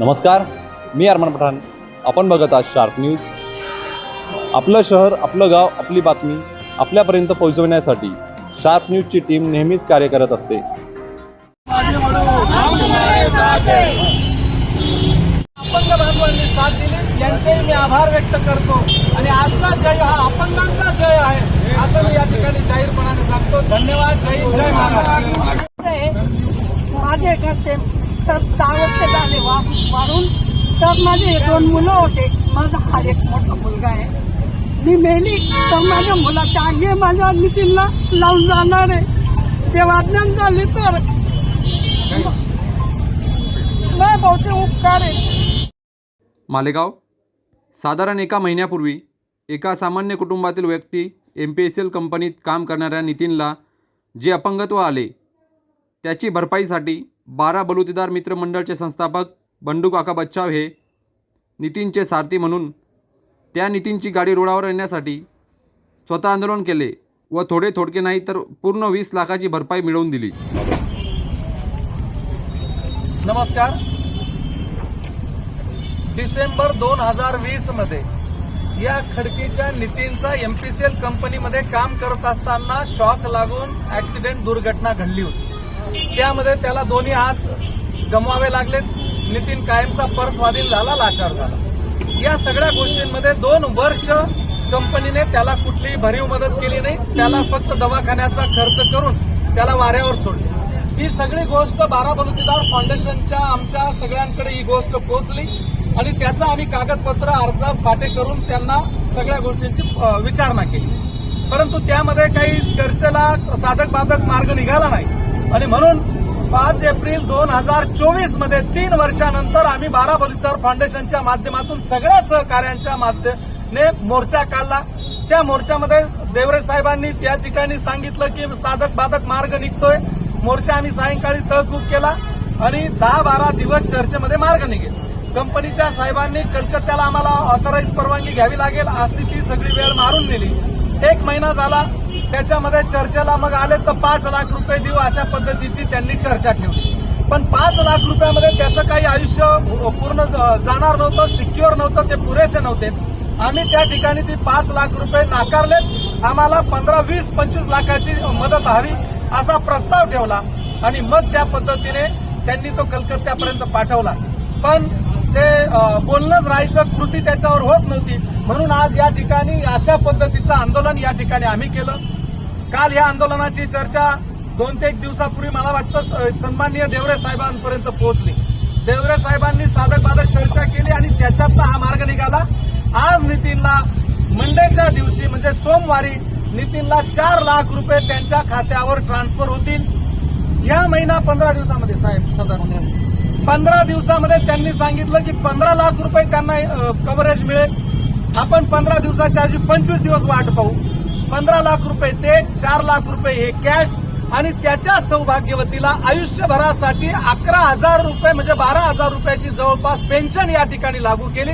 नमस्कार मी अरमान पठाण. आपण बघत आहात शार्प न्यूज. आपलं शहर आपलं गाव आपली बातमी आपल्यापर्यंत पोहोचवण्यासाठी शार्प न्यूजची टीम नेहमीच कार्य करत असते. अपंग बांधवांनी साथ दिली. यांचेही मी आभार व्यक्त करतो. आणि आजचा जय हा अपंगांचा जय आहे असं मी या ठिकाणी जाहीरपणाने सांगतो. धन्यवाद. जय जय महाराष्ट्र. माझे घरचे तर दहा वर्ष झाले वा- वारून तर माझे दोन मुलं होते. माझा हा एक मोठा मुलगा आहे. मी मेली. तर माझ्या मुलाच्या अंगे माझ्या नितीनला लावून जाणार आहे. ते वाटण्यात झाले तर. नाही भाऊचे उपकार आहे. मालेगाव. साधारण एका महिन्यापूर्वी एका सामान्य कुटुंबातील व्यक्ती एम पी एस एल कंपनीत काम करणाऱ्या नितीनला जे अपंगत्व आले त्याची भरपाईसाठी बारा बलुतेदार मित्रमंडळचे संस्थापक बंडू काका बच्चाव हे नितीनचे सारथी म्हणून त्या नितीनची गाडी रोडावर येण्यासाठी स्वतः आंदोलन केले व थोडे थोडके नाही तर पूर्ण वीस लाखाची भरपाई मिळवून दिली. नमस्कार. डिसेंबर दोन हजार वीसमध्ये या खडकीच्या नितीनचा एमपीसीएल कंपनीमध्ये काम करत असताना शॉक लागून ऍक्सिडेंट दुर्घटना घडली होती. त्यामध्ये त्याला दोन्ही हात गमवावे लागलेत. नितीन कायमचा पर झाला लाचार झाला. या सगळ्या गोष्टींमध्ये दोन वर्ष कंपनीने त्याला कुठलीही भरीव मदत केली नाही. त्याला फक्त दवाखान्याचा खर्च करून त्याला वाऱ्यावर सोडले. ही सगळी गोष्ट बारा बलुतेदार फाउंडेशनच्या आमच्या सगळ्यांकडे ही गोष्ट पोहोचली. आणि त्याचा आम्ही कागदपत्र अर्ज फाटे करून त्यांना सगळ्या गोष्टींची विचारणा केली. परंतु त्यामध्ये काही चर्चेला साधक बाधक मार्ग निघाला नाही. आणि म्हणून पाच एप्रिल दोन हजार चोवीसमध्ये तीन वर्षानंतर आम्ही बारा बलुतेदार फाउंडेशनच्या माध्यमातून सगळ्या सहकार्यांच्या माध्यमाने मोर्चा काढला. त्या मोर्चामध्ये देवरे साहेबांनी त्या ठिकाणी सांगितलं की साधक बाधक मार्ग निघतोय. मोर्चा आम्ही सायंकाळी तहकूब केला आणि दहा बारा दिवस चर्चेमध्ये मार्ग निघेल. कंपनीच्या साहेबांनी कलकत्त्याला आम्हाला ऑथराईज परवानगी घ्यावी लागेल अशी ती सगळी वेळ मारून नेली. एक महिना झाला त्याच्यामध्ये चर्चेला मग आले तर पाच लाख रुपये देऊ अशा पद्धतीची त्यांनी चर्चा ठेवली. पण पाच लाख रुपयामध्ये त्याचं काही आयुष्य पूर्ण जाणार नव्हतं सिक्युअर नव्हतं ते पुरेसे नव्हते. आम्ही त्या ठिकाणी ती पाच लाख रुपये नाकारलेत. आम्हाला पंधरा वीस पंचवीस लाखाची मदत हवी असा प्रस्ताव ठेवला आणि मग त्या पद्धतीने त्यांनी तो कलकत्त्यापर्यंत पाठवला. पण ते बोलणंच राहायचं कृती त्याच्यावर होत नव्हती. म्हणून आज या ठिकाणी अशा पद्धतीचं आंदोलन या ठिकाणी आम्ही केलं. काल या आंदोलनाची चर्चा दोन ते एक दिवसापूर्वी मला वाटतं सन्माननीय देवरे साहेबांपर्यंत पोहोचली. देवरे साहेबांनी साधक बाधक चर्चा केली आणि त्याच्यातला हा मार्ग निघाला. आज नितीनला मंडेच्या दिवशी म्हणजे सोमवारी नितीनला चार लाख रुपये त्यांच्या खात्यावर ट्रान्सफर होतील. या महिना पंधरा दिवसामध्ये साहेब साधारण पंधरा दिवसामध्ये त्यांनी सांगितलं की पंधरा लाख रुपये त्यांना कव्हरेज मिळेल. आपण पंधरा दिवसाच्या आधी पंचवीस दिवस वाट पाहू. पंधरा लाख रुपये ते चार लाख रुपये हे कॅश आणि त्याच्या सौभाग्यवतीला आयुष्यभरासाठी अकरा हजार रुपये म्हणजे बारा हजार रुपयाची जवळपास पेन्शन या ठिकाणी लागू केली.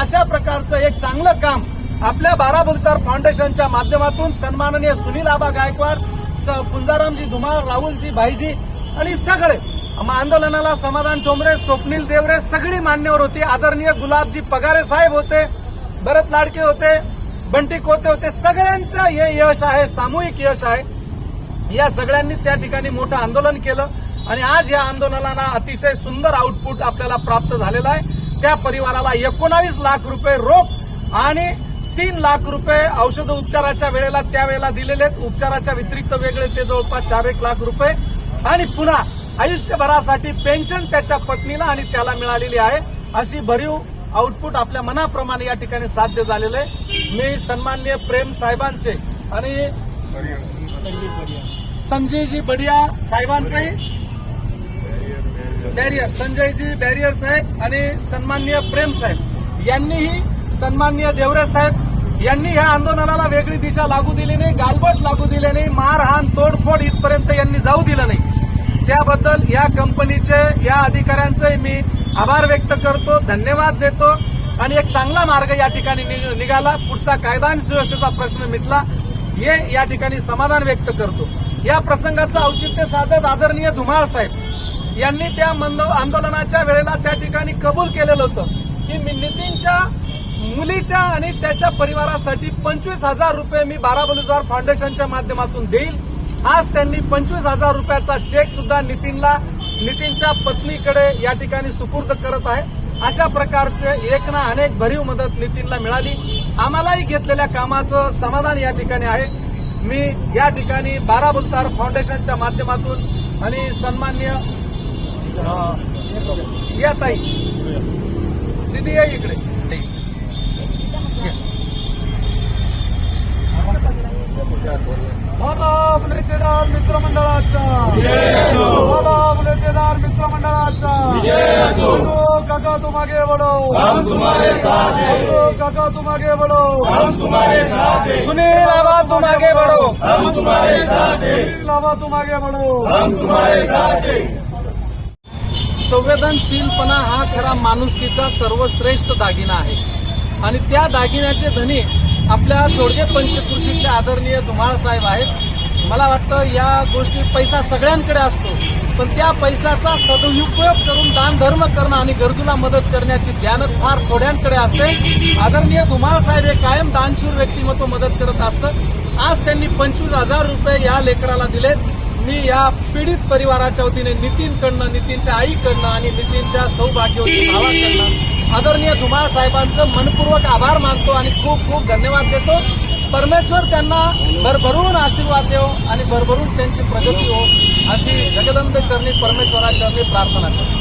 अशा प्रकारचं एक चांगलं काम आपल्या बारा बुलतार फाउंडेशनच्या माध्यमातून सन्माननीय सुनील आबा गायकवाड स- पुंजारामजी धुमाळ राहुलजी भाईजी आणि सगळे आंदोलनाला समाधान टोमरे स्वप्नील देवरे सगळी मान्यवर होती. आदरणीय गुलाबजी पगारे साहेब होते भरत लाडके होते बंटी कोते होते सगळ्यांचं हे यश आहे सामूहिक यश आहे. या सगळ्यांनी त्या ठिकाणी मोठं आंदोलन केलं आणि आज या आंदोलनाला अतिशय सुंदर आउटपुट आपल्याला प्राप्त झालेलं आहे. त्या परिवाराला एकोणावीस लाख रुपये रोख आणि तीन लाख रुपये औषध उपचाराच्या वेळेला त्यावेळेला दिलेले आहेत. उपचाराच्या व्यतिरिक्त वेगळे ते जवळपास चार एक लाख रुपये. आणि पुन्हा आयुष्यभरासाठी पेन्शन त्याच्या पत्नीला आणि त्याला मिळालेली आहे. अशी भरीव आउटपुट आपल्या मनाप्रमाणे या ठिकाणी साध्य झालेलं आहे. मी सन्माननीय प्रेम साहेबांचे आणि संजयजी बडिया साहेबांचे बॅरियर संजयजी बॅरियर साहेब आणि सन्माननीय प्रेम साहेब. यांनीही सन्माननीय देवरे साहेब यांनी या आंदोलनाला वेगळी दिशा लागू दिली नाही गालबट लागू दिले नाही मारहाण तोडफोड इथपर्यंत यांनी जाऊ दिलं नाही. त्याबद्दल या कंपनीचे या अधिकाऱ्यांचे मी आभार व्यक्त करतो धन्यवाद देतो. आणि एक चांगला मार्ग या ठिकाणी नि- निघाला. पुढचा कायदा आणि सुव्यवस्थेचा प्रश्न मिटला. हे या ठिकाणी समाधान व्यक्त करतो. या प्रसंगाचं औचित्य साधत आदरणीय धुमाळ साहेब यांनी त्या आंदोलनाच्या वेळेला त्या ठिकाणी कबूल केलेलं होतं. की मी नितीनच्या मुलीच्या आणि त्याच्या परिवारासाठी पंचवीस हजार रुपये मी बाराबलुदार फाउंडेशनच्या माध्यमातून देईल. आज त्यांनी पंचवीस हजार रुपयाचा चेक सुद्धा नितीनला नितीनच्या पत्नीकडे या ठिकाणी सुपूर्द करत आहे. अशा प्रकारचे एक ना अनेक भरीव मदत नितीनला मिळाली. आम्हालाही घेतलेल्या कामाचं समाधान या ठिकाणी आहे. मी या ठिकाणी बाराबुलतार फाउंडेशनच्या माध्यमातून आणि सन्मान्य या ताई. दिदी या इकडे. बाबा बुलेतेदार मित्रमंडळाचा बाबा बुलेतेदार मित्रमंडळाचा बोलो काका तुम आगे बढ़ो काका तुम आगे बढ़ो तुम्हारे सुनील आबा तुम आगे बढ़ो तुम्हारे सुनील आबा तुम आगे बढ़ो तुम्हारे संवेदनशीलपणा हा खरा माणुसकीचा सर्वश्रेष्ठ दागिना आहे. आणि त्या दागिन्याचे धनी आपल्या जोडगे पंचकृषीतले आदरणीय धुमाळ साहेब आहेत. मला वाटतं या गोष्टी पैसा सगळ्यांकडे असतो पण त्या पैशाचा सदुपयोग करून दानधर्म करणं आणि गरजूला मदत करण्याची ध्यानच फार थोड्यांकडे असते. आदरणीय धुमाळ साहेब हे कायम दानशूर व्यक्तिमत्व मदत करत असतं. आज त्यांनी पंचवीस हजार रुपये या लेकराला दिलेत. मी या पीडित परिवाराच्या वतीने नितीनकडनं नितीनच्या आईकडनं आणि नितीनच्या सौभाग्यवती भावाकडनं आदरणीय धुमाळ साहेबांचं मनपूर्वक आभार मानतो आणि खूप खूप धन्यवाद देतो. परमेश्वर त्यांना भरभरून आशीर्वाद देव आणि भरभरून त्यांची प्रगती हो अशी जगदंबे चरणी परमेश्वराचरणी प्रार्थना करतो.